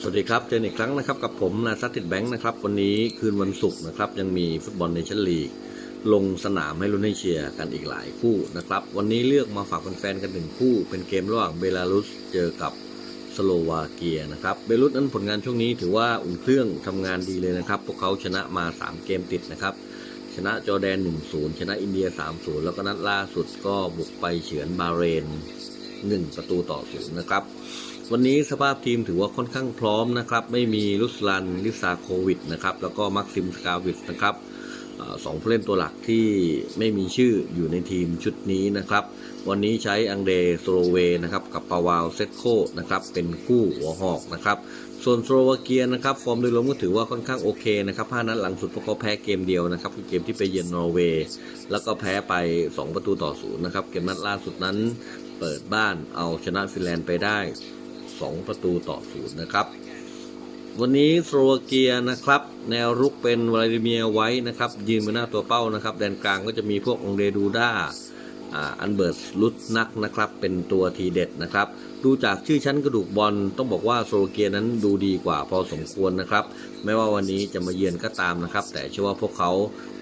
สวัสดีครับ เจออีกครั้งนะครับ กับผมนาซัตติดแบงค์นะครับ วันนี้คืนวันศุกร์นะครับ ยังมีฟุตบอลในชั้นลีก ลงสนามให้ลุ้นให้เชียร์กันอีกหลายคู่นะครับ วันนี้เลือกมาฝากแฟนๆกันหนึ่งคู่ เป็นเกมระหว่างเบลารุสเจอกับสโลวาเกียนะครับ เบลารุสนั้นผลงานช่วงนี้ถือว่าอุ่นเครื่องทำงานดีเลยนะครับ พวกเขาชนะมา 3 เกมติดนะครับ ชนะจอร์แดน 1-0 ชนะอินเดีย 3-0 แล้วก็นัดล่าสุดก็บุกไปเฉือนบาเรน 1 ประตูต่อศูนย์นะครับ วันนี้สภาพทีมถือว่าค่อนข้างพร้อมนะครับ ไม่มีลุสลันลิซาโควิดนะครับ แล้วก็มักซิมสกาวิดนะครับสองผู้เล่นตัวหลักที่ไม่มีชื่ออยู่ในทีมชุดนี้นะครับ วันนี้ใช้อังเดโซโลเวนะครับกับปาวาลเซตโคนะครับเป็นคู่หัวหอกนะครับส่วนสโลวาเกียนะครับฟอร์มโดยรวมก็ถือว่าค่อนข้างโอเคนะครับห้านัดหลังสุดพวกเขาแพ้เกมเดียวนะครับคือเกมที่ไปเยือนนอร์เวย์แล้วก็แพ้ไป 2 ประตูต่อศูนย์นะครับเกมนัดล่าสุดนั้น เปิดบ้านเอาชนะฟินแลนด์ไปได้ 2 ประตูต่อศูนย์นะครับ วันนี้สโลวาเกียนะครับ แนวรุกเป็นวลาดิเมียไว้นะครับ ยืนบนหน้าตัวเป้านะครับ แดนกลางก็จะมีพวกองเดดูด้า อันเบิร์ตลุตนักนะครับ เป็นตัวทีเด็ดนะครับ ดูจากชื่อชั้นกระดูกบอลต้องบอกว่าสโลเกียนั้นดูดีกว่าพอสมควรนะครับ ไม่ว่าวันนี้จะมาเยือนก็ตามนะครับ แต่เชื่อว่าพวกเขา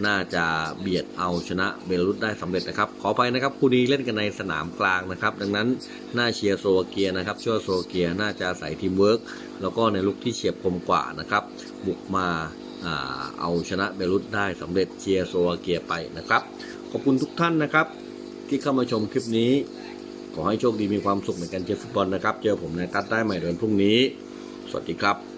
น่าจะเบียดเอาชนะเบลารุสได้สำเร็จนะครับ ขอไปนะครับคู่นี้เล่นกันในสนามกลางนะครับ ดังนั้นน่าเชียร์สโลเกียนะครับเชื่อว่าสโลเกียน่าจะใส่ทีมเวิร์กแล้วก็ในลุกที่เฉียบคมกว่านะครับ บุกมาเอาชนะเบลารุสได้สำเร็จเชียร์โลวาเกียไปนะครับ ขอบคุณทุกท่านนะครับ ที่เข้ามาชมคลิปนี้ ขอให้โชคดีมีความสุขในการเชียร์ฟุตบอลนะครับ เจอผมในตัดได้ใหม่เดือนพรุ่งนี้ สวัสดีครับ